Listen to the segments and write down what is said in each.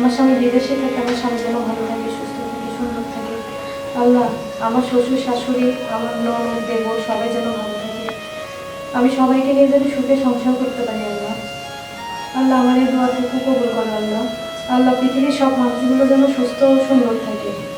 আমার স্বামী বিদেশে থাকে আমার স্বামী যেন ভালো থাকে, সুস্থ থাকে, সুন্দর থাকে। আল্লাহ, আমার শ্বশুর, শাশুড়ি, আমার নন দেব, সবাই যেন ভালো থাকে। আমি সবাইকে নিয়ে যেন সুখে সংসার করতে পারি, আল্লাহ। আল্লাহ, আমার এই দোয়াটুকু কবুল করে, আল্লাহ। আল্লাহ, পৃথিবীর সব মানুষগুলো যেন সুস্থ ও সুন্দর থাকে।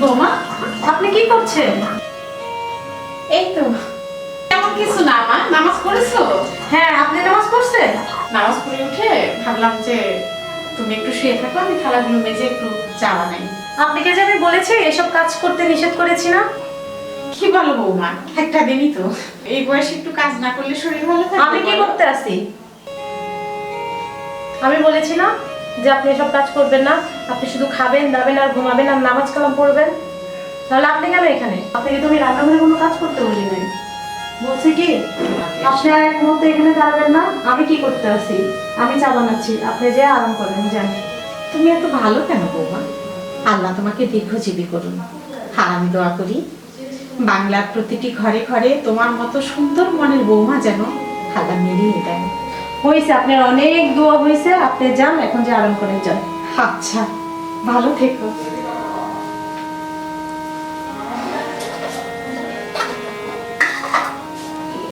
বৌমা আপনি কি করছেন? এই তো। তেমন কিছু না মা। নামাজ পড়েছো? হ্যাঁ আপনি নামাজ পড়ছেন? নামাজ পড়ে উঠে ভাবলাম যে তুমি একটু শুয়ে থাকো আমি থালাগুলো মেজে একটু চা বানাই। আপনাকে যে আমি বলেছি এসব কাজ করতে নিষেধ করেছি না? কি বলো বৌমা? একটা দিনই তো। এই বয়সে একটু কাজ না করলে শরীর ভালো থাকে আমি কি করতে আসি? আমি বলেছি না যে আপনি এসব কাজ করবেন না আপনি শুধু খাবেন দাবেন আর ঘুমাবেন আর নামাজ কালাম পড়বেন। তাহলে আপনি কেন এখানে? আপনাকে তুমি রান্নাঘরে কোনো কাজ করতে বলি নাই? বলছি কি আপনি আর এক মুহূর্তে এখানে দাঁড়াবেন না আমি কি করতে আসি আমি চা বানাচ্ছি আপনি যে আরাম করেন যান তুমি এত ভালো কেন বৌমা? আল্লাহ তোমাকে দীর্ঘজীবী করুন। আর আমি দোয়া করি বাংলার প্রতিটি ঘরে ঘরে তোমার মতো সুন্দর মনের বৌমা যেন আল্লাহ মিলিয়ে দেন হয়েছে আপনার অনেক দোয়া হয়েছে আপনি যান, এখন যে আরাম করে যান। আচ্ছা ভালো থেকো।